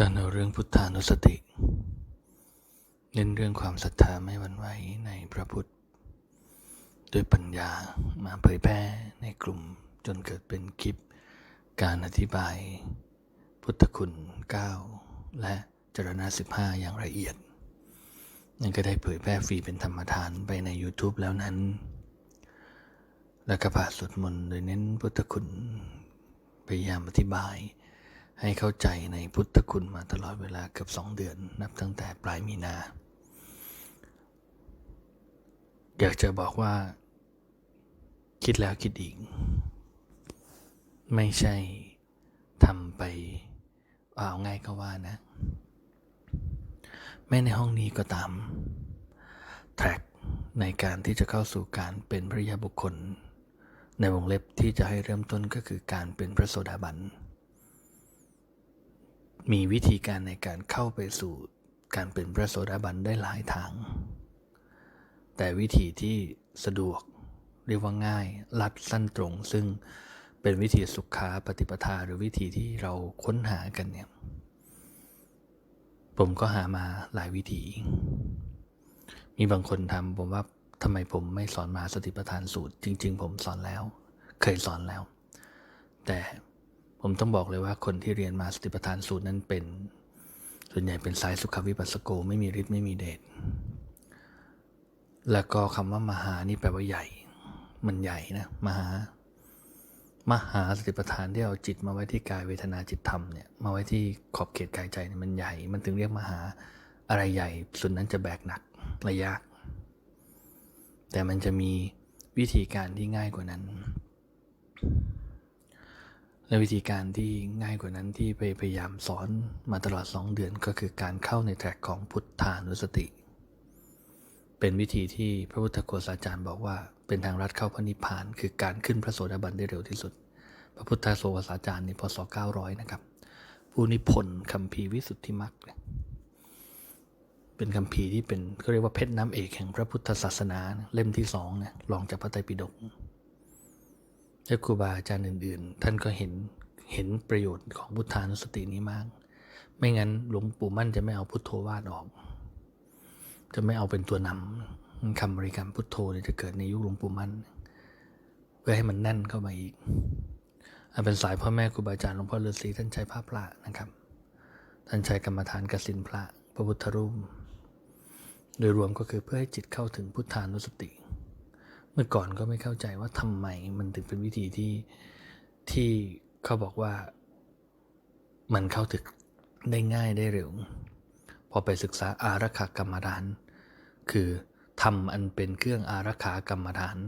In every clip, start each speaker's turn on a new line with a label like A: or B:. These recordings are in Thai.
A: การเอาเรื่องพุทธานุสติ เน้นเรื่องความศรัทธาไม่หวั่นไหวในพระพุทธ ด้วยปัญญามาเผยแพร่ในกลุ่มจนเกิดเป็นคลิป การอธิบาย พุทธคุณ 9 และจรณะ15 อย่างละเอียด นั่นก็ได้เผยแพร่ฟรีเป็นธรรมทานไปใน YouTube แล้วนั้น และกระพาสวดมนต์โดยเน้นพุทธคุณพยายามอธิบาย ให้เข้าใจในพุทธคุณมาตลอดเวลาเกือบสองเดือน นับตั้งแต่ปลายมีนา อยากจะบอกว่า คิดแล้วคิดอีก ไม่ใช่ทำไปเอาง่ายก็ว่านะ แม้ในห้องนี้ก็ตาม แทร็กในการที่จะเข้าสู่การเป็นพระยาบุคคล ในวงเล็บที่จะให้เริ่มต้นก็คือการเป็นพระโสดาบัน มีวิธีการในการเข้าไปสู่การเป็นพระโสดาบันได้หลายทาง แต่วิธีที่สะดวกเรียกว่าง่ายลัดสั้นตรง ซึ่งเป็นวิธีสุขาปฏิปทาหรือวิธีที่เราค้นหากันเนี่ย ผมก็หามาหลายวิธี มีบางคนทำผมว่าทำไมผมไม่สอนมาสติปัฏฐานสูตร จริง ๆ ผมสอนแล้ว เคยสอนแล้ว แต่ ผมต้องบอกเลยว่าคนที่เรียนมาสติปัฏฐานสูตรนั้นเป็น ส่วนใหญ่เป็นสายสุขวิปัสสโกไม่มีฤทธิ์ไม่มีเดชแล้วก็คำว่ามหานี่แปลว่าใหญ่ มันใหญ่นะมหามหาสติปัฏฐานที่เอาจิตมาไว้ที่กายเวทนาจิตธรรมเนี่ยมาไว้ที่ขอบเขตกายใจเนี่ยมันใหญ่ มันถึงเรียกมหาอะไรใหญ่ ส่วนนั้นจะแบกหนักและยาก แต่มันจะมีวิธีการที่ง่ายกว่านั้น และวิธีการที่ง่ายกว่านั้นที่ไปพยายามสอนมาตลอด 2 เดือนก็คือการเข้าในแทร็กของพุทธานุสติ เป็นวิธีที่พระพุทธโฆษาจารย์บอกว่า เป็นทางลัดเข้าพระนิพพาน คือการขึ้นพระโสดาบันได้เร็วที่สุด พระพุทธโฆษาจารย์ในพศ900 นะครับ ผู้นิพนธ์คำพีวิสุทธิมรรคเป็นคำพีที่เป็นเขาเรียกว่าเพชรน้ำเอกแห่งพระพุทธศาสนาเล่มที่สองนะรองจากพระไตรปิฎก และครูบาอาจารย์อื่นๆ ท่านก็เห็นเห็นประโยชน์ของพุทธานุสตินี้มาก ไม่งั้นหลวงปู่มั่นจะไม่เอาพุทโธวาดออก จะไม่เอาเป็นตัวนำคำบริกรรมพุทโธจะเกิดในยุคหลวงปู่มั่น เพื่อให้มันแน่นเข้ามาอีกอันเป็นสายพ่อแม่ครูบาอาจารย์หลวงพ่อฤาษีท่านใช้ผ้าพระนะครับ ท่านใช้กรรมฐานกสินพระพระพุทธรูป โดยรวมก็คือเพื่อให้จิตเข้าถึงพุทธานุสติ เมื่อก่อนก็ไม่เข้าใจว่าทำไมมันถึงเป็นวิธีที่ที่เขาบอกว่ามันเข้าถึงได้ง่ายได้เร็ว พอไปศึกษาอารักขากรรมฐาน คือทำอันเป็นเครื่องอารักขากรรมฐาน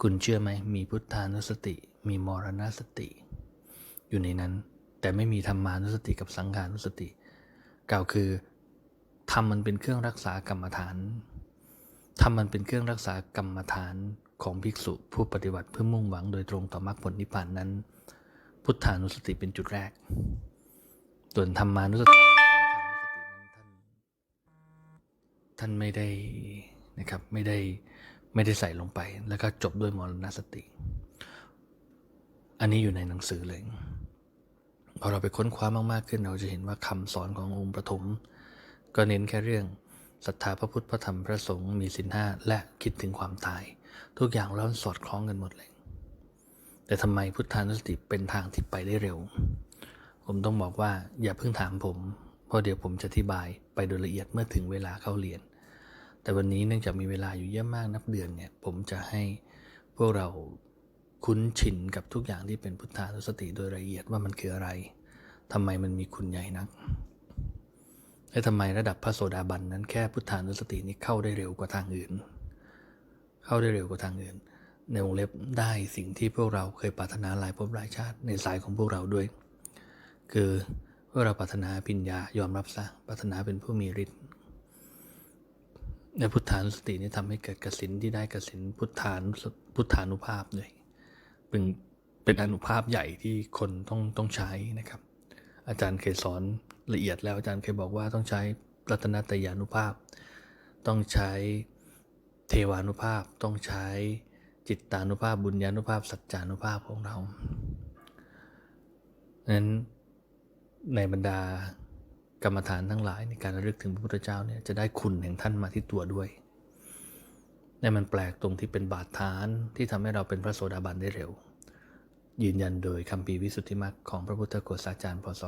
A: คุณเชื่อไหมมีพุทธานุสติ มีมรณสติ อยู่ในนั้น แต่ไม่มีธรรมานุสติกับสังขานุสติ กล่าวคือทำมันเป็นเครื่องรักษากรรมฐาน ทำมันเป็นเครื่องรักษากรรมฐานของภิกษุผู้ปฏิบัติเพื่อมุ่งหวังโดยตรงต่อมรรคผลนิพพานนั้น พุทธานุสติเป็นจุดแรก ส่วนธรรมานุสติท่านท่านไม่ได้นะครับไม่ได้ไม่ได้ใส่ลงไป แล้วก็จบด้วยมรณสติ อันนี้อยู่ในหนังสือเลยพอเราไปค้นคว้ามากๆขึ้นเราจะเห็นว่าคำสอนขององค์ประถม ก็เน้นแค่เรื่อง ศรัทธาพระพุทธพระธรรมพระสงฆ์มีสินห้าและคิดถึงความตาย ทุกอย่างแล้วสอดคล้องกันหมดเลย แต่ทำไมพุทธานุสติเป็นทางที่ไปได้เร็ว ผมต้องบอกว่าอย่าเพิ่งถามผม เพราะเดี๋ยวผมจะอธิบายไปโดยละเอียดเมื่อถึงเวลาเข้าเรียน แต่วันนี้เนื่องจากมีเวลาอยู่เยอะมากนับเดือนเนี่ยผมจะให้พวกเราคุ้นชินกับทุกอย่างที่เป็นพุทธานุสติโดยละเอียดว่ามันคืออะไรทำไมมันมีคุณใหญ่นัก และทำไมระดับพระโสดาบันนั้นแค่พุทธานุสตินี้เข้าได้เร็วกว่าทางอื่น เข้าได้เร็วกว่าทางอื่น ในวงเล็บได้สิ่งที่พวกเราเคยปรารถนาหลายภพหลายชาติในสายของพวกเราด้วย คือพวกเราปรารถนาปิญญายอมรับซะปรารถนาเป็นผู้มีฤทธิ์ในพุทธานุสตินี้ทำให้เกิดกสินที่ได้กสินพุทธานุพุทธานุภาพด้วยเป็นเป็นอนุภาพใหญ่ที่คนต้องต้องใช้นะครับ อาจารย์เคยสอนละเอียดแล้วอาจารย์เคยบอกว่าต้องใช้รัตนตยานุภาพ ต้องใช้เทวานุภาพ ต้องใช้จิตตานุภาพ บุญญานุภาพ สัจจานุภาพของเรานั้นในบรรดากรรมฐานทั้งหลายในการระลึกถึงพระพุทธเจ้าเนี่ยจะได้คุณแห่งท่านมาที่ตัวด้วยแต่มันแปลกตรงที่เป็นบาดฐานที่ทำให้เราเป็นพระโสดาบันได้เร็ว ยืนยันโดยคำปีวิสุทธิมรรคของพระพุทธโฆษาจารย์พศ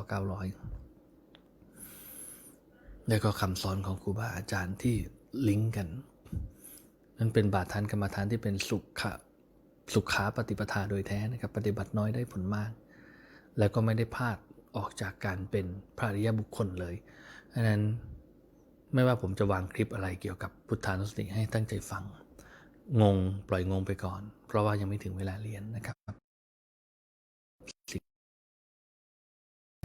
A: 900 แล้วก็คำสอนของครูบาอาจารย์ที่ลิงก์กัน นั่นเป็นบาดฐานกรรมฐานที่เป็นสุขะสุขาปฏิปทาโดยแท้นะครับปฏิบัติน้อยได้ผลมาก แล้วก็ไม่ได้พลาดออกจากการเป็นพระริยบุคคลเลยดังนั้นไม่ว่าผมจะวางคลิปอะไรเกี่ยวกับพุทธานุสติให้ตั้งใจฟัง งงปล่อยงงไปก่อน เพราะว่ายังไม่ถึงเวลาเรียนนะครับ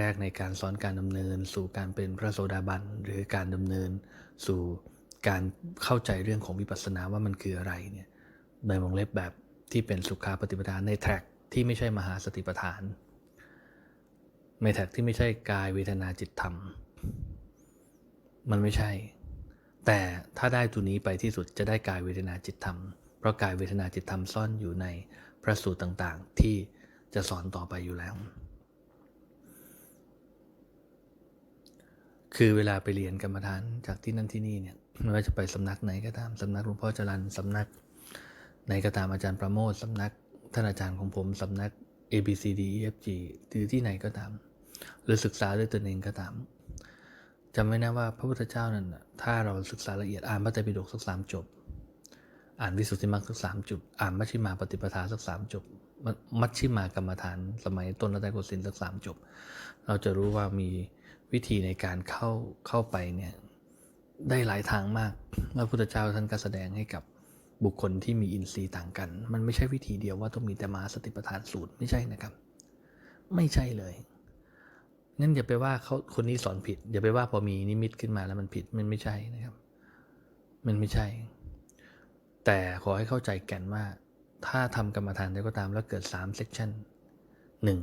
A: แรกในการสอนการดำเนิน สู่การเป็นพระโสดาบันหรือการดำเนิน สู่การเข้าใจเรื่องของวิปัสสนาว่ามันคืออะไรเนี่ยในวงเล็บแบบที่เป็นสุขาปฏิปทานในแท็กที่ไม่ใช่มหาสติปัฏฐาน ในแท็กที่ไม่ใช่กายเวทนาจิตธรรม มันไม่ใช่ แต่ถ้าได้ตัวนี้ไปที่สุดจะได้กายเวทนาจิตธรรม เพราะกายเวทนาจิตธรรมซ่อนอยู่ในพระสูตรต่างๆ ที่จะสอนต่อไปอยู่แล้ว คือเวลาไปเรียนกรรมฐานจากที่นั่นที่นี่เนี่ยไม่ว่าจะไปสำนักไหนก็ตามสำนักหลวงพ่อจรันสำนักไหนก็ตามอาจารย์ประโมทสำนักท่านอาจารย์ของผมสำนัก A B C D E F G หรือที่ไหนก็ตาม หรือศึกษาด้วยตนเองก็ตามจำไว้นะว่าพระพุทธเจ้านั้นถ้าเราศึกษาละเอียดอ่านพระไตรปิฎกสักสามจบ อ่านวิสุทธิมรรคสักสามจบอ่านมัชฌิมาปฏิปทาสักสามจบมมัชฌิมากรรมฐาน สมัยต้นรัตนโกสินทร์สักสามจบ เราจะรู้ว่ามี วิธีในการเข้าเข้าไปเนี่ยได้หลายทางมากแล้วพระพุทธเจ้าท่านก็แสดงให้กับบุคคลที่มีอินทรีย์ต่างกัน มันไม่ใช่วิธีเดียวว่าต้องมีแต่มาสติปัฏฐานสูตรไม่ใช่นะครับ ไม่ใช่เลยงั้นอย่าไปว่าเขาคนนี้สอนผิดอย่าไปว่าพอมีนิมิตขึ้นมาแล้วมันผิดมันไม่ใช่นะครับ มันไม่ใช่ แต่ขอให้เข้าใจแก่นว่า ถ้าทำกรรมฐานใดก็ตามแล้วเกิด3เซกชันหนึ่ง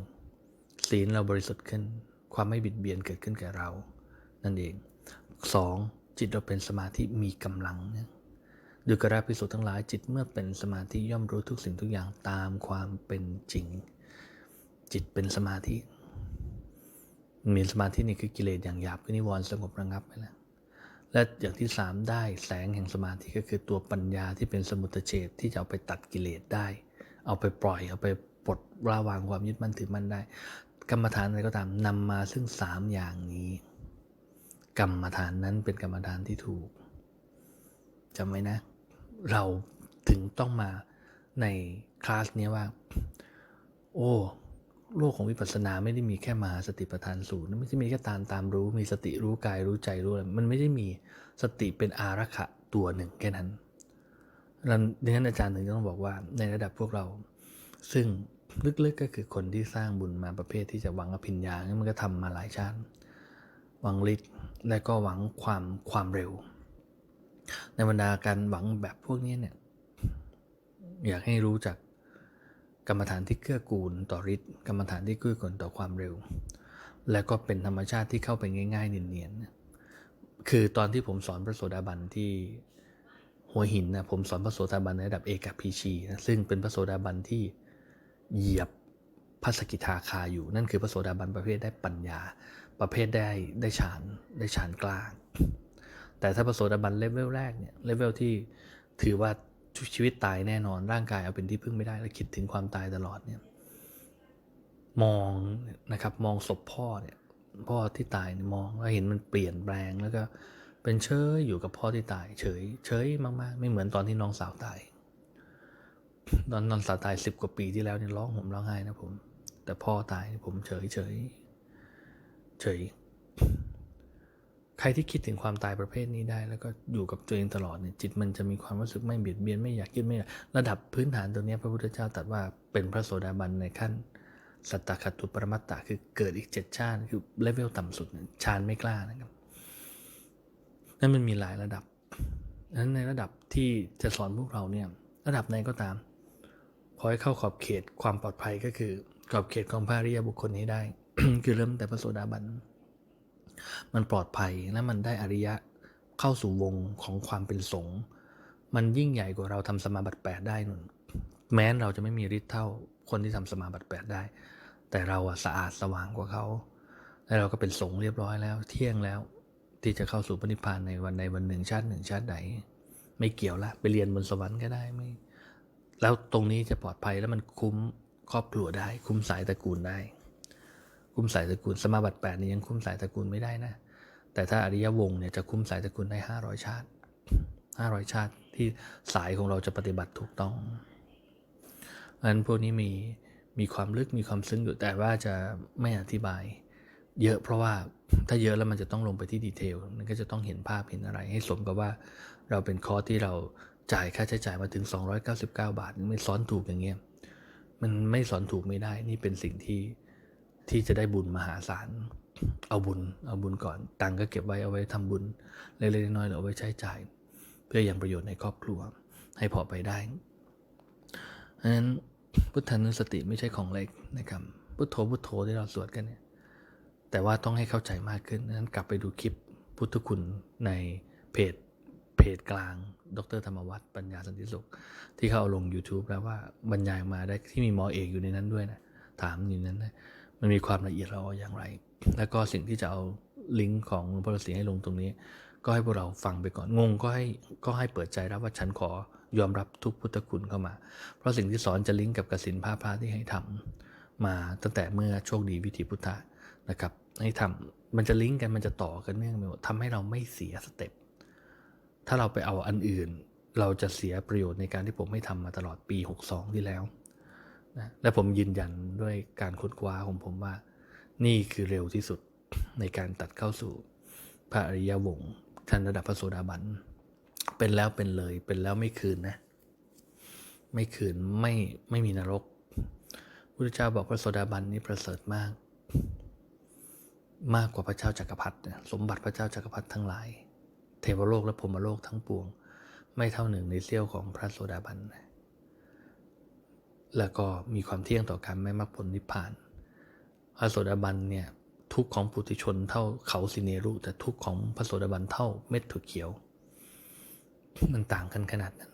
A: ศีลเราบริสุทธิ์ขึ้น ความไม่บิดเบียนเกิดขึ้นแก่เรา นั่นเอง 2. จิตเราเป็นสมาธิมีกำลังเนี่ยดูกระพิสุทธ์ทั้งหลายจิตเมื่อเป็นสมาธิย่อมรู้ทุกสิ่งทุกอย่างตามความเป็นจริง จิตเป็นสมาธิ มีสมาธินี่คือกิเลสอย่างหยาบคือนิวรณ์สงบระงับไปแล้วและอย่างที่สามได้แสงแห่งสมาธิก็คือตัวปัญญาที่เป็นสมุตเฉทที่จะเอาไปตัดกิเลสได้ เอาไปปล่อยเอาไปปลดระวางความยึดมั่นถือมั่นได้ กรรมฐานอะไรก็ตามนำมาซึ่งสามอย่างนี้ กรรมฐานนั้นเป็นกรรมฐานที่ถูกจำไว้นะ เราถึงต้องมาในคลาสนี้ว่า โอ้โลกของวิปัสสนาไม่ได้มีแค่มหาสติปัฏฐานสูตรไม่ใช่มีแค่ตามตามรู้ มีสติรู้กายรู้ใจรู้อะไรมันไม่ได้มีสติเป็นอารักขะตัวหนึ่งแค่นั้นดังนั้นอาจารย์ถึงต้องบอกว่าในระดับพวกเรา ซึ่ง ลึกๆก็คือคนที่สร้างบุญมาประเภทที่จะหวังอภิญญามันก็ทำมาหลายชาติหวังฤทธิ์และก็หวังความความเร็ว ในบรรดาการหวังแบบพวกนี้เนี่ยอยากให้รู้จักกรรมฐานที่เกื้อกูลต่อฤทธิ์กรรมฐานที่เกื้อกูลต่อความเร็ว และก็เป็นธรรมชาติที่เข้าไปง่ายๆเนียนๆคือตอนที่ผมสอนพระโสดาบันที่หัวหินนะผมสอนพระโสดาบันในระดับเอกพีชีนะซึ่งเป็นพระโสดาบันที่ เหยียบพระสกิทาคาอยู่ นั่นคือพระโสดาบันประเภทได้ปัญญา ประเภทได้ได้ฌานได้ฌานกลาง แต่ถ้าพระโสดาบันเลเวลแรกเนี่ยเลเวลที่ถือว่าชีวิตตายแน่นอนร่างกายเอาเป็นที่พึ่งไม่ได้และคิดถึงความตายตลอดเนี่ยมองนะครับมองศพพ่อเนี่ยพ่อที่ตายมองแล้วเห็นมันเปลี่ยนแปลงแล้วก็เป็นเฉยอยู่กับพ่อที่ตาย เฉยเฉยมากๆ ไม่เหมือนตอนที่น้องสาวตาย ตอนนองสาตายสิบกว่าปีที่แล้วเนี่ยร้องห่มร้องไห้นะผม แต่พ่อตายผมเฉยเฉยเฉย ใครที่คิดถึงความตายประเภทนี้ได้ แล้วก็อยู่กับตัวเองตลอดเนี่ยจิตมันจะมีความรู้สึกไม่เบียดเบียนไม่อยากคิดไม่อยากระดับพื้นฐานตัวนี้พระพุทธเจ้าตรัสว่าเป็นพระโสดาบันในขั้นสัตตคตุปรมัตตะคือเกิดอีกเจ็ดชาติคือเลเวลต่ำสุดฌานไม่กล้านะครับนั่นมันมีหลายระดับนั้นในระดับที่จะสอนพวกเราเนี่ยระดับไหนก็ตาม ขอให้เข้าขอบเขตความปลอดภัยก็คือ ขอบเขตของพระอริยบุคคลนี้ได้ คือเริ่มแต่พระโสดาบัน มันปลอดภัยและมันได้อริยะเข้าสู่วงของความเป็นสงฆ์มันยิ่งใหญ่กว่าเราทำสมาบัติแปดได้นุ่นแม้นเราจะไม่มีฤทธิ์เท่าคนที่ทำสมาบัติแปดได้ แต่เราอะสะอาดสว่างกว่าเขาแล้วเราก็เป็นสงฆ์เรียบร้อยแล้ว เที่ยงแล้วที่จะเข้าสู่พระนิพพานในวันใดวันหนึ่งชาติหนึ่งชาติใดไม่เกี่ยวละ ไปเรียนบนสวรรค์ก็ได้ไม่ แล้วตรงนี้จะปลอดภัยแล้วมันคุ้มครอบครัวได้ คุ้มสายตระกูลได้ คุ้มสายตระกูลสมาบัติแปดนี่ยังคุ้มสายตระกูลไม่ได้นะ แต่ถ้าอริยวงศ์เนี่ยจะคุ้มสายตระกูลได้ห้าร้อยชาติห้าร้อยชาติที่สายของเราจะปฏิบัติถูกต้องเพราะฉะนั้นพวกนี้มีมีความลึกมีความซึ้งอยู่แต่ว่าจะไม่อธิบาย เยอะเพราะว่าถ้าเยอะแล้วมันจะต้องลงไปที่ดีเทลมันก็จะต้องเห็นภาพเห็นอะไร ให้สมกับว่าเราเป็นคอร์สที่เรา จ่ายค่าใช้จ่ายมาถึง 299 บาท ไม่สอนถูกอย่างเงี้ยมันไม่สอนถูกไม่ได้ นี่เป็นสิ่งที่ที่จะได้บุญมหาศาล เอาบุญ เอาบุญก่อน ตังก็เก็บไว้เอาไว้ทำบุญเล็กๆน้อยๆหรือเอาไว้ใช้จ่าย เพื่ออย่างประโยชน์ในครอบครัว ให้พอไปได้เพราะฉะนั้นพุทธานุสติไม่ใช่ของเล็กนะครับ พุทโธพุทโธที่เราสวดกันเนี่ย แต่ว่าต้องให้เข้าใจมากขึ้นนั้นกลับไปดูคลิปพุทธคุณในเพจเพจกลาง ดรธรรมวัฒน์ปัญญาสันติสุข ที่เขาเอาลง YouTube แล้วว่าบรรยายมาได้ที่มีหมอเอกอยู่ในนั้นด้วยนะ ถามอยู่นั้นนะมันมีความละเอียดเราอย่างไร แล้วก็สิ่งที่จะเอาลิงก์ของหลวงพ่อฤาษีให้ลงตรงนี้ ก็ให้พวกเราฟังไปก่อนงงก็ให้ก็ให้เปิดใจรับว่าฉันขอยอมรับทุกพุทธคุณเข้ามา เพราะสิ่งที่สอนจะลิงก์กับกสินผ้าพระที่ให้ทำมาตั้งแต่เมื่อโชคดีวิธีพุทธะนะครับให้ทำมันจะลิงก์กันมันจะต่อกันเนื่องไปหมดทำให้เราไม่เสียสเต็ป ถ้าเราไปเอาอันอื่น เราจะเสียประโยชน์ในการที่ผมไม่ทำมาตลอดปี 62 ที่แล้วนะและผมยืนยันด้วยการค้นคว้าของผมว่า นี่คือเร็วที่สุดในการตัดเข้าสู่พระอริยวงศ์ชั้นระดับพระโสดาบัน เป็นแล้วเป็นเลย เป็นแล้วไม่คืนนะ ไม่คืนไม่ไม่มีนรกพุทธเจ้าบอกพระโสดาบันนี้ประเสริฐมาก มากกว่าพระเจ้าจักรพรรดิสมบัติพระเจ้าจักรพรรดิทั้งหลาย เทวโลกและพรมโลกทั้งปวง ไม่เท่าหนึ่งในเสี้ยวของพระโสดาบัน แล้วก็มีความเที่ยงต่อการไม่มรรคผลนิพพาน พระโสดาบันเนี่ยทุกของปุถุชนเท่าเขาสิเนรุ แต่ทุกของพระโสดาบันเท่าเม็ดถั่วเขียว มันต่างกันขนาดนั้น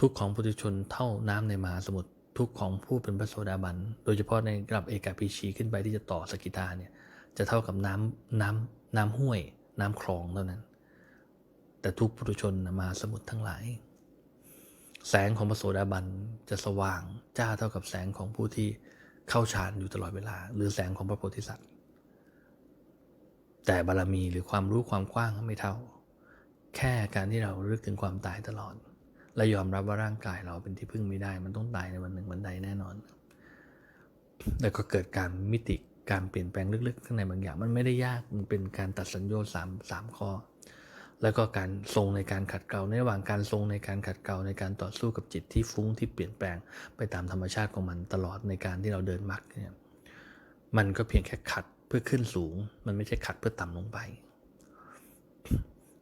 A: ทุกของปุถุชนเท่าน้ำในมหาสมุทรทุกของผู้เป็นพระโสดาบัน โดยเฉพาะในระดับเอกาพีชีขึ้นไปที่จะต่อสกิทาเนี่ยจะเท่ากับน้ำน้ำน้ำห้วย น้ำคลองเท่านั้น แต่ทุกปุถุชนมหาสมุทรทั้งหลาย แสงของพระโสดาบันจะสว่างจ้าเท่ากับแสงของผู้ที่เข้าฌานอยู่ตลอดเวลา หรือแสงของพระโพธิสัตว์ แต่บารมีหรือความรู้ความกว้างไม่เท่า แค่การที่เรารึกถึงความตายตลอด และยอมรับว่าร่างกายเราเป็นที่พึ่งไม่ได้ มันต้องตายในวันหนึ่งวันใดแน่นอน แล้วก็เกิดการมิติ การเปลี่ยนแปลงลึกๆข้างในบางอย่าง มันไม่ได้ยากมันเป็นการตัดสัญญาสามสามข้อ แล้วก็การทรงในการขัดเกลาในระหว่างการทรงในการขัดเกลาในการต่อสู้กับจิตที่ฟุ้งที่เปลี่ยนแปลงไปตามธรรมชาติของมันตลอดในการที่เราเดินมรรคเนี่ยมันก็เพียงแค่ขัดเพื่อขึ้นสูง มันไม่ใช่ขัดเพื่อต่ำลงไป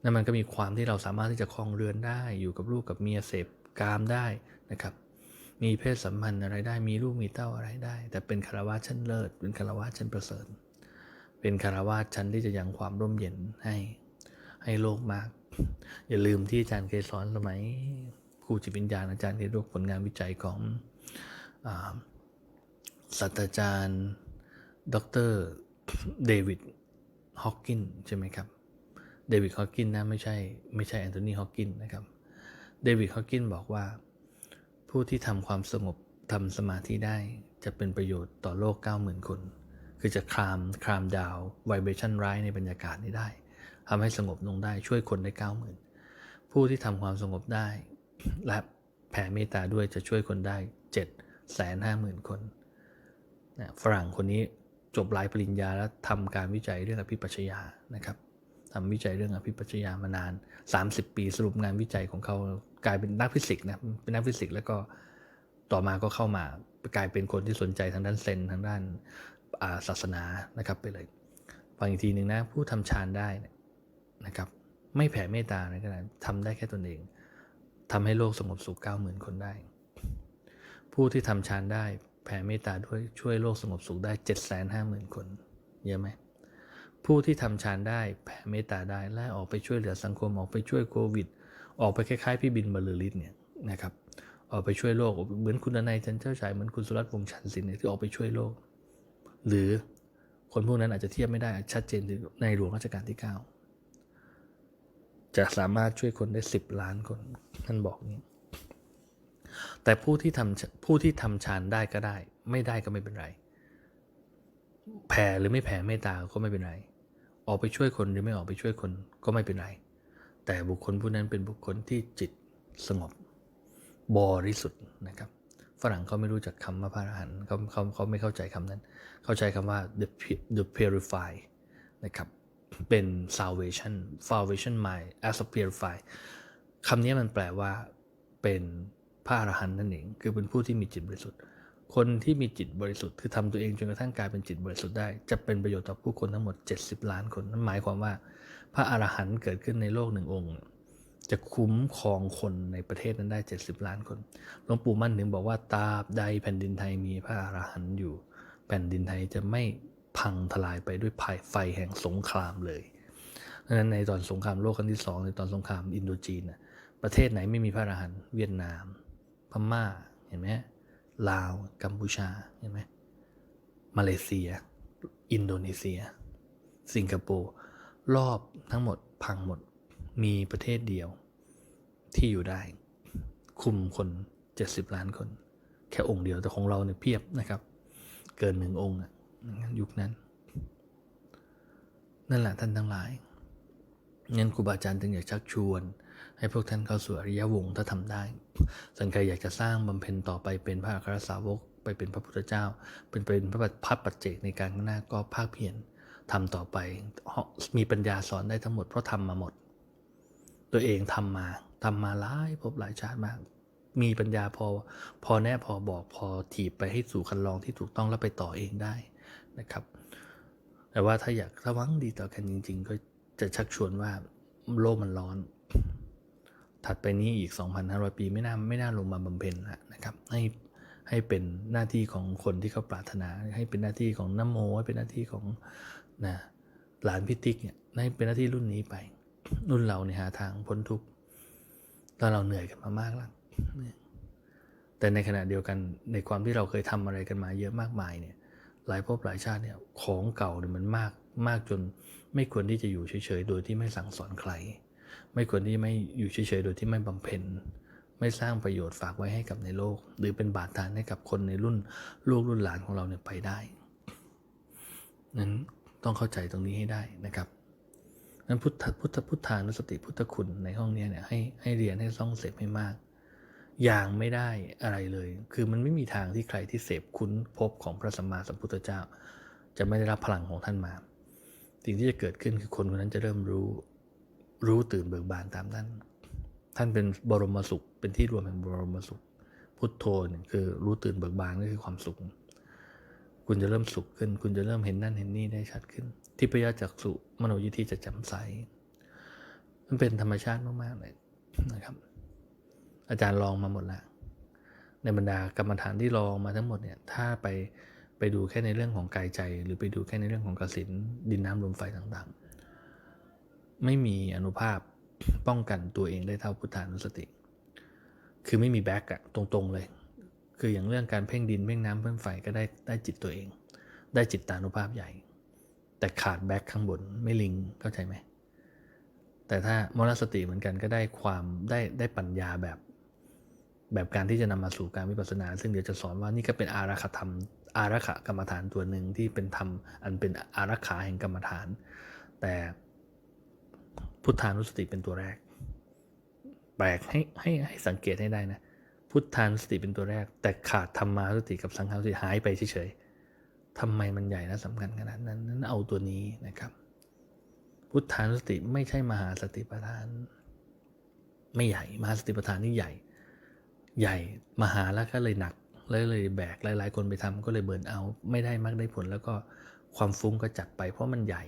A: นั่นมันก็มีความที่เราสามารถที่จะคลองเรือนได้อยู่กับลูกกับเมียเสพกามได้นะครับ มีเพศสัมพันธ์อะไรได้มีลูกมีเต้าอะไรได้ แต่เป็นคารวะชั้นเลิศ เป็นคารวะชั้นประเสริฐ เป็นคารวะชั้นที่จะยังความร่มเย็นให้ให้โลกมาก อย่าลืมที่อาจารย์เคยสอนสมัยครูจิตวิญญาณอาจารย์ที่รวผลงานวิจัยของอศาสตราจารย์ ดรเดวิดฮอกกินใช่ไหมครับเดวิดฮอกกินนะไม่ใช่ไม่ใช่แอนโทนีฮอกกินนะครับเดวิดฮอกกินบอกว่า ผู้ที่ทำความสงบทำสมาธิได้จะเป็นประโยชน์ต่อโลก 90,000 คน คือจะคลามคลามดาวไวเบชันร้ายในบรรยากาศนี้ได้ทำให้สงบลงได้ช่วยคนได้ 90,000 ผู้ที่ทำความสงบได้ และแผ่เมตตาด้วยจะช่วยคนได้ 750,000 คนนะฝรั่งคนนี้จบหลายปริญญาแล้วทำการวิจัยเรื่องอภิปัชญานะครับทำวิจัยเรื่องอภิปัชญามานาน 30 ปีสรุปงานวิจัยของเขา กลายเป็นนักฟิสิกส์นะเป็นนักฟิสิกส์แล้วก็ต่อมาก็เข้ามากลายเป็นคนที่สนใจทางด้านเซนทางด้านศาสนานะครับไปเลยฟังอีกทีหนึ่งนะผู้ทำฌานได้นะครับ ไม่แผ่เมตตานะก็ได้ทำได้แค่ตนเองทำให้โลกสงบสุขเก้าหมื่นคนได้ ผู้ที่ทำฌานได้แผ่เมตตาด้วยช่วยโลกสงบสุขได้เจ็ดแสนห้าหมื่นคน เยอะไหมผู้ที่ทำฌานได้แผ่เมตตาได้และออกไปช่วยเหลือสังคมออกไปช่วยโควิด ออกไปคล้ายๆพี่บินบรรลือฤทธิ์เนี่ยนะครับออกไปช่วยโลกเหมือนคุณนายจันเจ้าชายเหมือนคุณสุรัตน์วงศ์ชันศิลป์เนี่ยที่ออกไปช่วยโลก หรือคนพวกนั้นอาจจะเทียบไม่ได้ชัดเจนถึงในหลวงรัชกาลที่ 9 จะสามารถช่วยคนได้ 10 ล้านคนท่านบอกนี้แต่ผู้ที่ทำผู้ที่ทำฌานได้ก็ได้ ไม่ได้ก็ไม่เป็นไร แผ่หรือไม่แผ่เมตตาก็ไม่เป็นไร ออกไปช่วยคนหรือไม่ออกไปช่วยคนก็ไม่เป็นไร แต่บุคคลผู้นั้นเป็นบุคคลที่จิตสงบบริสุทธิ์นะครับฝรั่งเขาไม่รู้จักคำว่าพระอรหันต์เขาเขาเขาไม่เข้าใจคำนั้น เขาใจคำว่า the the purify นะครับเป็น salvation salvation mind as a purify คำนี้มันแปลว่าเป็นพระอรหันต์นั่นเอง คือเป็นผู้ที่มีจิตบริสุทธิ์ คนที่มีจิตบริสุทธิ์คือทำตัวเองจนกระทั่งกลายเป็นจิตบริสุทธิ์ได้ จะเป็นประโยชน์ต่อผู้คนทั้งหมด 70 ล้านคนนั่นหมายความว่า พระอรหันต์เกิดขึ้นในโลกหนึ่งองค์ จะคุ้มครองคนในประเทศนั้นได้ 70 ล้านคนหลวงปู่มั่นถึงบอกว่าตราบใดแผ่นดินไทยมีพระอรหันต์อยู่ แผ่นดินไทยจะไม่พังทลายไปด้วยภัยไฟแห่งสงครามเลยดังนั้นในตอนสงครามโลกครั้งที่สองในตอนสงครามอินโดจีนประเทศไหนไม่มีพระอรหันต์เวียดนาม พม่าเห็นไหมลาวกัมพูชาเห็นไหมมาเลเซีย อินโดนีเซีย สิงคโปร์ รอบทั้งหมดพังหมด มีประเทศเดียวที่อยู่ได้ คุมคน 70 ล้านคน แค่องค์เดียวแต่ของเราเนี่ยเพียบนะครับ เกินหนึ่งองค์อะยุคนั้น นั่นแหละท่านทั้งหลายงั้นครูบาอาจารย์จึงอยากชักชวน ให้พวกท่านเข้าสู่อริยวงศ์ถ้าทำได้ส่วนใครอยากจะสร้างบำเพ็ญต่อไปเป็นพระอัครสาวก ไปเป็นพระพุทธเจ้า เป็นเป็นพระพัดปัจเจกในการข้างหน้าก็ภาคเพียร ทำต่อไปมีปัญญาสอนได้ทั้งหมดเพราะทำมาหมด ตัวเองทำมาทำมาหลายภพหลายชาติมาก มีปัญญาพอพอแน่พอบอกพอถีบไปให้สู่คันลองที่ถูกต้องแล้วไปต่อเองได้นะครับ แต่ว่าถ้าอยากถ้าหวังดีต่อกันจริง ๆ ก็จะชักชวนว่าโลกมันร้อน ถัดไปนี้อีก 2,500 ปีไม่น่าไม่น่าลงมาบำเพ็ญแล้วนะครับ ให้ให้เป็นหน้าที่ของคนที่เขาปรารถนา ให้เป็นหน้าที่ของน้ำโมให้เป็นหน้าที่ของ นะหลานพิติกเนี่ยให้เป็นหน้าที่รุ่นนี้ไป รุ่นเราเนี่ยหาทางพ้นทุกข์ตอนเราเหนื่อยกันมามากแล้วแต่ในขณะเดียวกันในความที่เราเคยทำอะไรกันมาเยอะมากมายเนี่ย หลายภพหลายชาติเนี่ยของเก่าเนี่ยมันมากมากจน ไม่ควรที่จะอยู่เฉยๆโดยที่ไม่สั่งสอนใคร ไม่ควรที่ไม่อยู่เฉยๆโดยที่ไม่บำเพ็ญไม่สร้างประโยชน์ฝากไว้ให้กับในโลก หรือเป็นบาตรฐานให้กับคนในรุ่นลูกรุ่นหลานของเราเนี่ยไปได้นั้น ต้องเข้าใจตรงนี้ให้ได้นะครับนั้นพุทธพุทธพุทธานุสติพุทธคุณในห้องนี้เนี่ยให้ให้เรียนให้ซ่องเสพให้มาก อย่างไม่ได้อะไรเลย คือมันไม่มีทางที่ใครที่เสพคุ้นพบของพระสัมมาสัมพุทธเจ้า จะไม่ได้รับพลังของท่านมา สิ่งที่จะเกิดขึ้นคือคนคนนั้นจะเริ่มรู้รู้ตื่นเบิกบานตามท่าน ท่านเป็นบรมสุข เป็นที่รวมแห่งบรมสุข พุทโธเนี่ยคือรู้ตื่นเบิกบานก็คือความสุข คุณจะเริ่มสุขขึ้น คุณจะเริ่มเห็นนั่นเห็นนี่ได้ชัดขึ้นที่พยาจักสุมโนยิธิจะจำใส มันเป็นธรรมชาติมากๆเลยนะครับ อาจารย์ลองมาหมดแล้วในบรรดากรรมฐานที่ลองมาทั้งหมดเนี่ย ถ้าไปไปดูแค่ในเรื่องของกายใจ หรือไปดูแค่ในเรื่องของกสินดินน้ำลมไฟต่างๆ ไม่มีอนุภาพป้องกันตัวเองได้เท่าพุทธานุสติ คือไม่มีแบ็กอะตรงๆเลย คืออย่างเรื่องการเพ่งดินเพ่งน้ำเพ่งไฟก็ได้ได้จิตตัวเอง ได้จิตตานุภาพใหญ่ แต่ขาดแบ็กข้างบนไม่ลิงเข้าใจไหมแต่ถ้ามรสติเหมือนกันก็ได้ความได้ได้ปัญญาแบบ แบบการที่จะนำมาสู่การวิปัสสนา ซึ่งเดี๋ยวจะสอนว่านี่ก็เป็นอารักขธรรม อารักขกรรมฐานตัวหนึ่งที่เป็นธรรมอันเป็นอารักขาแห่งกรรมฐาน แต่พุทธานุสติเป็นตัวแรกแปลกให้ให้ให้สังเกตให้ได้นะ พุทธานุสติเป็นตัวแรก แต่ขาดธรรมานุสติกับสังฆานุสติหายไปเฉยๆทำไมมันใหญ่และสำคัญขนาดนั้นนั้นเอาตัวนี้นะครับ พุทธานุสติไม่ใช่มหาสติปัฏฐาน ไม่ใหญ่มหาสติปัฏฐานนี่ใหญ่ ใหญ่มหาแล้วก็เลยหนักเลยเลยแบกหลายๆ คนไปทำก็เลยเบิร์นเอา ไม่ได้มากได้ผล แล้วก็ความฟุ้งก็จัดไป เพราะมันใหญ่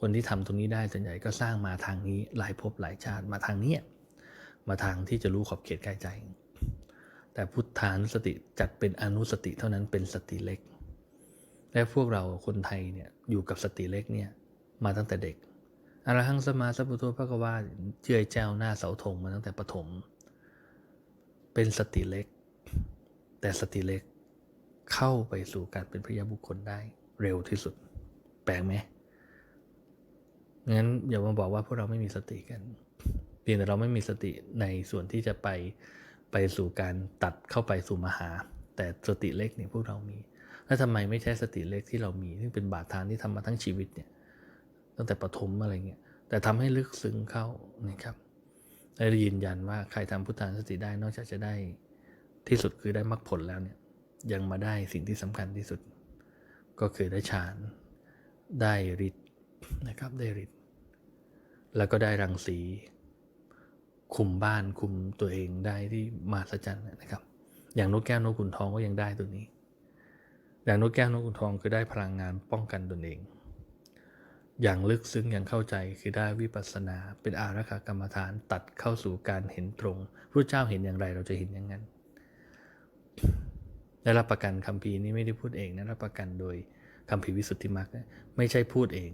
A: คนที่ทำตรงนี้ได้ส่วนใหญ่ก็สร้างมาทางนี้หลายภพหลายชาติมาทางเนี้ยมาทางที่จะรู้ขอบเขตกายใจ แต่พุทธานุสติจัดเป็นอนุสติเท่านั้นเป็นสติเล็ก และพวกเราคนไทยเนี่ยอยู่กับสติเล็กเนี่ยมาตั้งแต่เด็กอรหังสมมาสัพพุทโธพระกวาเจือยแจวหน้าเสาธงมาตั้งแต่ประถมเป็นสติเล็ก แต่สติเล็กเข้าไปสู่การเป็นพระยาบุคคลได้เร็วที่สุด แปลกไหมงั้นอย่ามาบอกว่าพวกเราไม่มีสติกันเพียงแต่เราไม่มีสติในส่วนที่จะไป ไปสู่การตัดเข้าไปสู่มหา แต่สติเล็กเนี่ยพวกเรามี แล้วทำไมไม่ใช้สติเล็กที่เรามีซึ่งเป็นบาดฐานที่ทำมาทั้งชีวิตเนี่ยตั้งแต่ปฐมอะไรเงี้ยแต่ทำให้ลึกซึ้งเข้านะครับและยืนยันว่าใครทำพุทธานสติได้นอกจากจะได้ที่สุดคือได้มรรคผลแล้วเนี่ยยังมาได้สิ่งที่สำคัญที่สุด ก็คือได้ฌานได้ฤทธิ์นะครับได้ฤทธิ์แล้วก็ได้รังสี คุมบ้านคุมตัวเองได้ที่มหัจรรย์นะครับ อย่างนกแก้วนกขุนทองก็ยังได้ตัวนี้ อย่างนกแก้วนกขุนทองคือได้พลังงานป้องกันตนเอง อย่างลึกซึ้งอย่างเข้าใจคือได้วิปัสสนา เป็นอารักขากรรมฐานตัดเข้าสู่การเห็นตรงพระเจ้าเห็นอย่างไรเราจะเห็นอย่างนั้นได้รับประกันคำพีนี้ไม่ได้พูดเองนะรับประกันโดยคำพีวิสุทธิมรรคไม่ใช่พูดเอง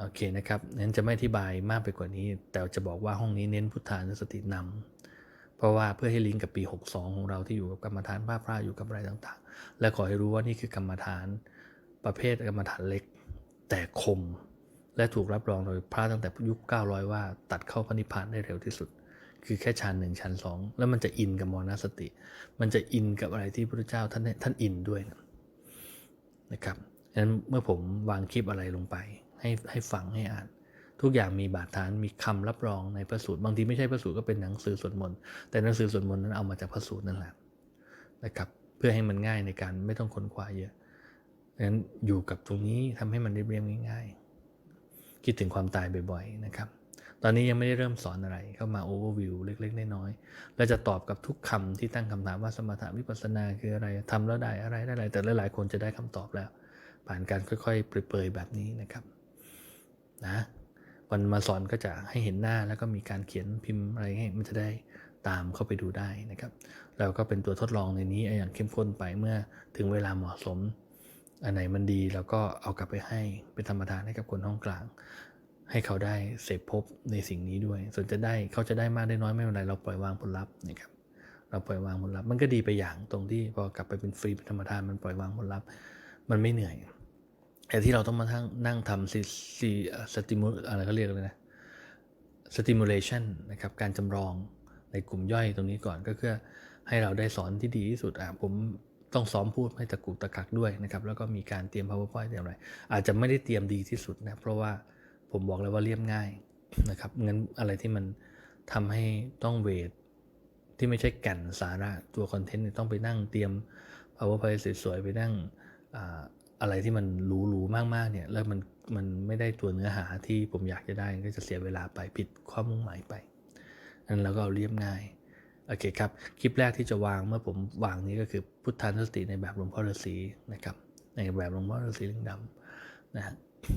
A: โอเคนะครับนั้นจะไม่อธิบายมากไปกว่านี้ แต่จะบอกว่าห้องนี้เน้นพุทธานุสตินำเพราะว่าเพื่อให้ลิงก์กับปี 62 ของเราที่อยู่กับกรรมฐานภาพพระอยู่กับอะไรต่างๆ และขอให้รู้ว่านี่คือกรรมฐานประเภทกรรมฐานเล็ก แต่คม และถูกรับรองโดยพระตั้งแต่ยุค 900 ว่าตัดเข้าพระนิพพานได้เร็วที่สุด คือแค่ชั้นหนึ่งชั้นสองแล้วมันจะอินกับมรณสติ มันจะอินกับอะไรที่พระเจ้าท่านท่านอินด้วยนะครับนั้นเมื่อผมวางคลิปอะไรลงไป ให้ให้ฟังให้อ่าน ทุกอย่างมีบาดฐานมีคำรับรองในพระสูตรบางทีไม่ใช่พระสูตรก็เป็นหนังสือสวดมนต์แต่หนังสือสวดมนต์นั้นเอามาจากพระสูตรนั่นแหละนะครับเพื่อให้มันง่ายในการไม่ต้องค้นคว้าเยอะดังนั้นอยู่กับตรงนี้ทำให้มันเรียบๆง่าย ๆ คิดถึงความตายบ่อยๆนะครับตอนนี้ยังไม่ได้เริ่มสอนอะไรเข้ามาโอเวอร์วิวเล็กๆน้อยๆและจะตอบกับทุกคำที่ตั้งคำถามว่าสมถะวิปัสสนาคืออะไรทำแล้วได้อะไรได้อะไร แต่หลายๆคนจะได้คำตอบแล้ว ผ่านการค่อยๆเปรยๆแบบนี้นะครับ นะวันมาสอนก็จะให้เห็นหน้าแล้วก็มีการเขียนพิมพ์อะไรให้มันจะได้ตามเข้าไปดูได้นะครับแล้วก็เป็นตัวทดลองในนี้อย่างเข้มข้นไปเมื่อถึงเวลาเหมาะสม อันไหนมันดีเราก็เอากลับไปให้เป็นธรรมทานให้กับคนห้องกลาง ให้เขาได้เสพพบในสิ่งนี้ด้วย ส่วนจะได้เขาจะได้มากได้น้อยไม่เป็นไรเราปล่อยวางผลลัพธ์นะครับเราปล่อยวางผลลัพธ์มันก็ดีไปอย่างตรงที่พอกลับไปเป็นฟรีเป็นธรรมทานมันปล่อยวางผลลัพธ์มันไม่เหนื่อย แต่ที่เราต้องมาทั้งนั่งทำซีซีสติมูอะไรเขาเรียกเลยนะ stimulation นะครับการจำลองในกลุ่มย่อยตรงนี้ก่อนก็เพื่อให้เราได้สอนที่ดีที่สุดอะผมต้องซ้อมพูดให้ตะกุกตะกักด้วยนะครับแล้วก็มีการเตรียม powerpoint เตรียมอะไรอาจจะไม่ได้เตรียมดีที่สุดนะเพราะว่าผมบอกเลยว่าเรียบง่ายนะครับงั้นอะไรที่มันทำให้ต้องเวทที่ไม่ใช่แก่นสาระตัวคอนเทนต์ต้องไปนั่งเตรียม powerpoint สวยๆไปนั่ง อะไรที่มันหรูๆมากๆเนี่ยแล้วมันมันไม่ได้ตัวเนื้อหาที่ผมอยากจะได้ก็จะเสียเวลาไปผิดความมุ่งหมายไปนั้นเราก็เอาเรียบง่ายโอเคครับ คลิปแรกที่จะวางเมื่อผมวางนี้ก็คือพุทธานุสติในแบบหลวงพ่อฤาษีนะครับ ในแบบหลวงพ่อฤาษีลิงดำนะฮะ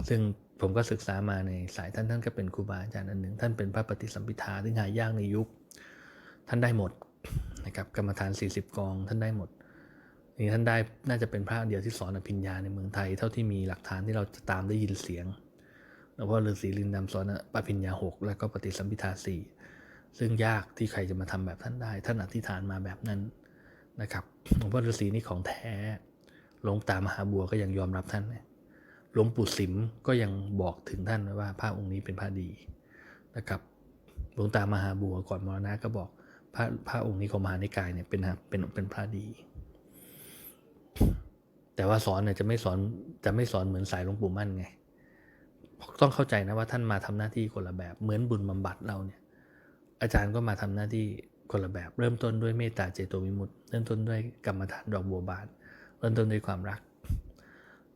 A: ซึ่งผมก็ศึกษามาในสายท่านท่านก็เป็นครูบาอาจารย์อันหนึ่ง ท่านเป็นพระปฏิสัมพิทาที่หายากในยุค ท่านได้หมดนะครับกรรมฐาน 40 กองท่านได้หมด นี่ท่านได้น่าจะเป็นพระเดียวที่สอนอภิญญาในเมืองไทย เท่าที่มีหลักฐานที่เราจะตามได้ยินเสียงแล้วว่าฤาษีลินดำสอนอภิญญาหกแล้วก็ปฏิสัมพิทาสี่ซึ่งยากที่ใครจะมาทำแบบท่านได้ ท่านอธิษฐานมาแบบนั้นนะครับหลวงพ่อฤาษีนี่ของแท้หลวงตามหาบัวก็ยังยอมรับท่านหลวงปู่สิมก็ยังบอกถึงท่านว่าพระองค์นี้เป็นพระดีนะครับหลวงตามหาบัวก่อนมรณะก็บอกพระพระองค์นี้ของมหานิกายเนี่ยเป็นเป็นเป็นพระดี แต่ว่าสอนเนี่ยจะไม่สอนจะไม่สอนเหมือนสายหลวงปู่มั่นไง ต้องเข้าใจนะว่าท่านมาทำหน้าที่คนละแบบ เหมือนบุญบำบัดเราเนี่ย อาจารย์ก็มาทำหน้าที่คนละแบบ เริ่มต้นด้วยเมตตาเจโตวิมุตติเริ่มต้นด้วยกรรมฐานดอกบัวบาน เริ่มต้นด้วยความรัก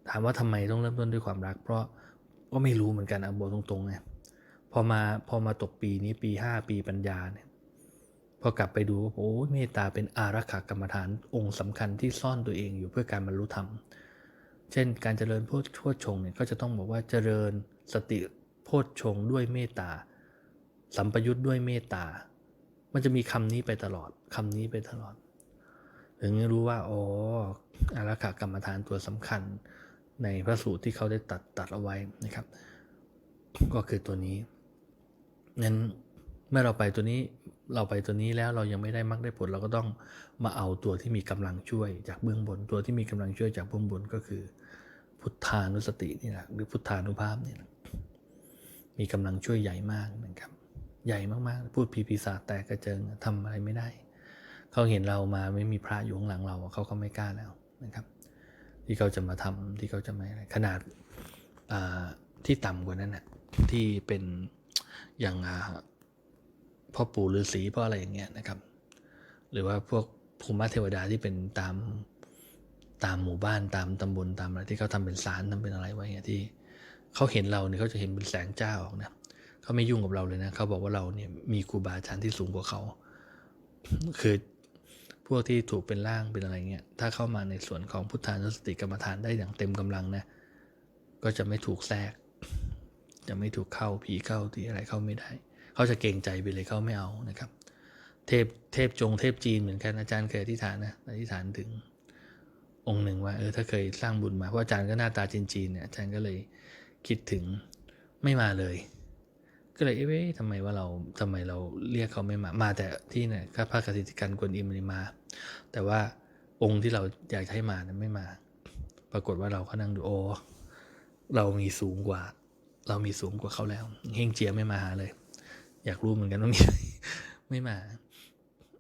A: ถามว่าทำไมต้องเริ่มต้นด้วยความรัก เพราะก็ไม่รู้เหมือนกันเอาบอกตรงๆไงพอมาพอมาตกปีนี้ปีห้าปีปัญญาเนี่ย พอกลับไปดูโอ้เมตตาเป็นอารักขากรรมฐานองค์สำคัญที่ซ่อนตัวเองอยู่เพื่อการบรรลุธรรม เช่น การเจริญโพชโพชงเนี่ยก็จะต้องบอกว่าเจริญสติโพชฌงด้วยเมตตา สัมปยุทธ์ด้วยเมตตา มันจะมีคำนี้ไปตลอดคำนี้ไปตลอด ถึงจะรู้ว่าอ๋ออารักขากรรมฐานตัวสำคัญ ในพระสูตรที่เขาได้ตัดตัดเอาไว้นะครับ ก็คือตัวนี้นั้นเมื่อเราไปตัวนี้ เราไปตัวนี้แล้วเรายังไม่ได้มักได้ผลเราก็ต้องมาเอาตัวที่มีกำลังช่วยจากเบื้องบนตัวที่มีกำลังช่วยจากเบื้องบนก็คือ พุทธานุสตินี่แหละหรือพุทธานุภาพนี่แหละมีกำลังช่วยใหญ่มากนะครับ ใหญ่มากๆ พูดพีปีศาจแตกกระเจิงทำอะไรไม่ได้ เขาเห็นเรามาไม่มีพระอยู่ข้างหลังเราเขาก็ไม่กล้าแล้วนะครับ ที่เขาจะมาทำที่เขาจะม่อะไรขนาดที่ต่ำกว่านั้นน่ะที่เป็นอย่างอ่า พ่อปู่ฤาษีพ่ออะไรอย่างเงี้ยนะครับ หรือว่าพวกภูมิเทวดาที่เป็นตามตามหมู่บ้านตามตำบลตามอะไรที่เขาทำเป็นศาลทำเป็นอะไรไว้เนี่ยที่เขาเห็นเราเนี่ยเขาจะเห็นเป็นแสงเจ้าออกนะเขาไม่ยุ่งกับเราเลยนะเขาบอกว่าเราเนี่ยมีครูบาอาจารย์ที่สูงกว่าเขาคือพวกที่ถูกเป็นร่างเป็นอะไรเงี้ยถ้าเข้ามาในส่วนของพุทธานุสติกรรมฐานได้อย่างเต็มกำลังนะก็จะไม่ถูกแทรก จะไม่ถูกเข้าผีเข้าที่อะไรเข้าไม่ได้ เขาจะเกรงใจไปเลยเขาไม่เอานะครับ เทพเทพจงเทพจีนเหมือนกันอาจารย์เคยอธิษฐานนะอธิษฐานถึงองค์หนึ่งว่าเออถ้าเคยสร้างบุญมาเพราะอาจารย์ก็หน้าตาจีนๆเนี่ยอาจารย์ก็เลยคิดถึงไม่มาเลย ก็เลยเอ๊ะทำไมว่าเราทำไมเราเรียกเขาไม่มามาแต่ที่เนี่ยข้าพระกสิทธิกันกวนอิมมา แต่ว่าองค์ที่เราอยากให้มาเนี่ยไม่มา ปรากฏว่าเราก็นั่งดูโอเรามีสูงกว่า เรามีสูงกว่าเขาแล้ว เฮงเจียไม่มาหาเลย อยากรู้เหมือนกันว่ามีไม่มา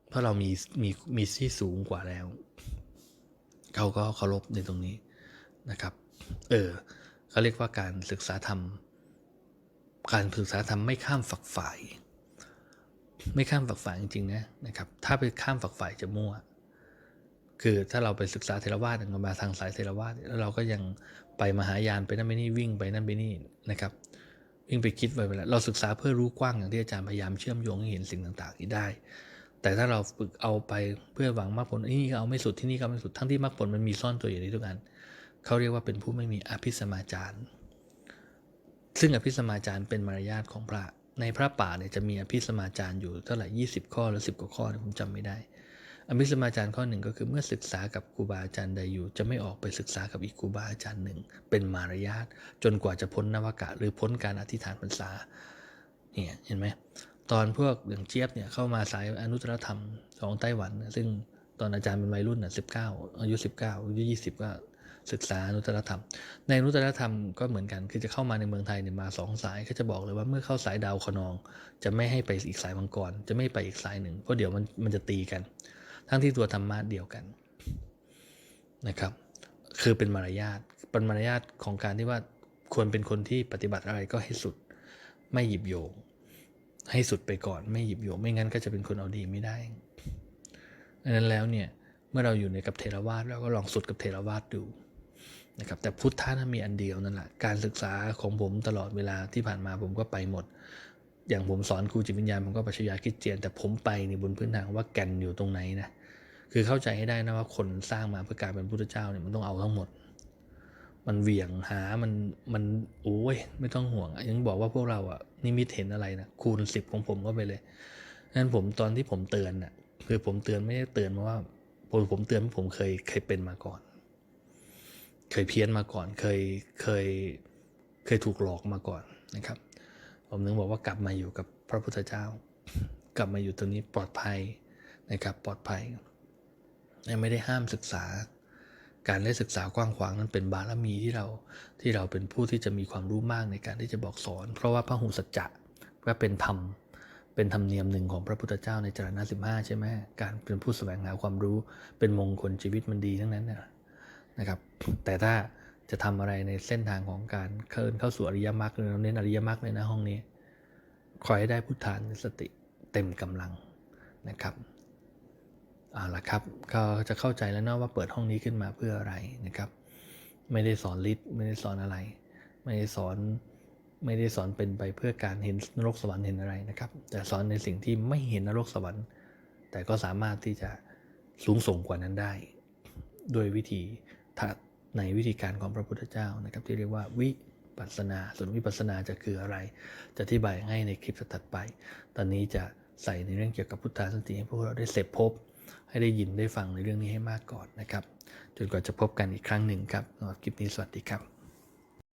A: เพราะเรามีมีมีที่สูงกว่าแล้ว เขาก็เคารพในตรงนี้นะครับ เออเขาเรียกว่าการศึกษาธรรม การศึกษาธรรมไม่ข้ามฝักฝ่าย ไม่ข้ามฝักฝ่ายจริงๆนะนะครับ ถ้าไปข้ามฝักฝ่ายจะมั่วคือถ้าเราไปศึกษาเทรวาสเรามาทางสายเทรวาสแล้วเราก็ยังไปมหายานไปนั่นไปนี่วิ่งไปนั่นไปนี่นะครับ วิ่งไปคิดไปเวลาเราศึกษาเพื่อรู้กว้างอย่างที่อาจารย์พยายามเชื่อมโยงให้เห็นสิ่งต่างๆนี้ได้ แต่ถ้าเราฝึกเอาไปเพื่อหวังมรรคผลที่นี่ก็เอาไม่สุดที่นี่ก็ไม่สุดทั้งที่มรรคผลมันมีซ่อนตัวอยู่ในทุกอันเขาเรียกว่าเป็นผู้ไม่มีอภิสมาจารย์ ซึ่งอภิสมาจารย์เป็นมารยาทของพระในพระป่าเนี่ยจะมีอภิสมาจารย์อยู่เท่าไหร่ยี่สิบข้อหรือสิบกว่าข้อผมจำไม่ได้ อภิสมาจารย์ข้อหนึ่งก็คือเมื่อศึกษากับครูบาอาจารย์ใดอยู่ จะไม่ออกไปศึกษากับอีกครูบาอาจารย์หนึ่ง เป็นมารยาทจนกว่าจะพ้นนวากะ หรือพ้นการอธิษฐานพรรษาเนี่ยเห็นไหมตอนพวกอย่างเจี๊ยบเนี่ยเข้ามาสายอนุตตรธรรมของไต้หวัน ซึ่งตอนอาจารย์เป็นวัยรุ่นอะสิบเก้าอายุสิบเก้าอายุยี่สิบก็ศึกษาอนุตตรธรรม ในอนุตตรธรรมก็เหมือนกัน คือจะเข้ามาในเมืองไทยเนี่ยมาสองสายก็จะบอกเลยว่าเมื่อเข้าสายดาวคนอง จะไม่ให้ไปอีกสายมังกร จะไม่ไปอีกสายหนึ่งเพราะเดี๋ยวมันมันจะตีกัน ทั้งที่ตัวธรรมะเดียวกันนะครับ คือเป็นมารยาทเป็นมารยาทของการที่ว่าควรเป็นคนที่ปฏิบัติอะไรก็ให้สุดไม่หยิบโยง ให้สุดไปก่อนไม่หยิบโยง ไม่งั้นก็จะเป็นคนเอาดีไม่ได้ดังนั้นแล้วเนี่ยเมื่อเราอยู่ในกับเทรวาสเราก็ลองสุดกับเทรวาสดูนะครับแต่พุทธะนั้นมีอันเดียวนั่นแหละการศึกษาของผมตลอดเวลาที่ผ่านมาผมก็ไปหมด อย่างผมสอนครูจิตวิญญาณผมก็ปรัชญาคิดเจียน แต่ผมไปในบนพื้นฐานว่าแก่นอยู่ตรงไหนนะคือเข้าใจให้ได้นะว่าคนสร้างมาเพื่อการเป็นพุทธเจ้าเนี่ยมันต้องเอาทั้งหมด มันเหวี่ยงหามันมันโอ้ยไม่ต้องห่วงยังบอกว่าพวกเราอะนิมิตเห็นอะไรนะคูณสิบของผมก็ไปเลยนั้นผมตอนที่ผมเตือนน่ะคือผมเตือนไม่ได้เตือนเพราะว่าผมผมเตือนเพราะผมเคยเคยเป็นมาก่อน เคยเพี้ยนมาก่อนเคยเคยเคยถูกหลอกมาก่อนนะครับ ผมนึกบอกว่ากลับมาอยู่กับพระพุทธเจ้า กลับมาอยู่ตรงนี้ปลอดภัยนะครับปลอดภัยไม่ได้ห้ามศึกษา การได้ศึกษากว้างขวางนั้นเป็นบารมีที่เราที่เราเป็นผู้ที่จะมีความรู้มากในการที่จะบอกสอน เพราะว่าพระหูสัจจะก็เป็นธรรมเป็นธรรมเนียมหนึ่งของพระพุทธเจ้าในจารณะสิบห้าใช่ไหมการเป็นผู้แสวงหาความรู้เป็นมงคลชีวิตมันดีทั้งนั้นนะครับ แต่ถ้า จะทำอะไรในเส้นทางของการเคลื่อนเข้าสู่อริยมรรคเราเน้นอริยมรรคเลยนะห้องนี้ ขอให้ได้พุทธานสติเต็มกำลังนะครับเอาละครับก็จะเข้าใจแล้วนะว่าเปิดห้องนี้ขึ้นมาเพื่ออะไรนะครับ ไม่ได้สอนฤทธิ์ไม่ได้สอนอะไร ไม่ได้สอนไม่ได้สอนเป็นไปเพื่อการเห็นนรกสวรรค์เห็นอะไรนะครับ แต่สอนในสิ่งที่ไม่เห็นนรกสวรรค์ แต่ก็สามารถที่จะสูงส่งกว่านั้นได้ ด้วยวิธี ในวิธีการของพระพุทธเจ้านะครับที่เรียกว่าวิปัสนา ส่วนวิปัสสนาจะคืออะไร จะอธิบายให้ในคลิปถัดไป ตอนนี้จะใส่ในเรื่องเกี่ยวกับพุทธาสติให้พวกเราได้เสพพบ ให้ได้ยินได้ฟังในเรื่องนี้ให้มากก่อนนะครับ จนกว่าจะพบกันอีกครั้งหนึ่งครับสำหรับคลิปนี้สวัสดีครับ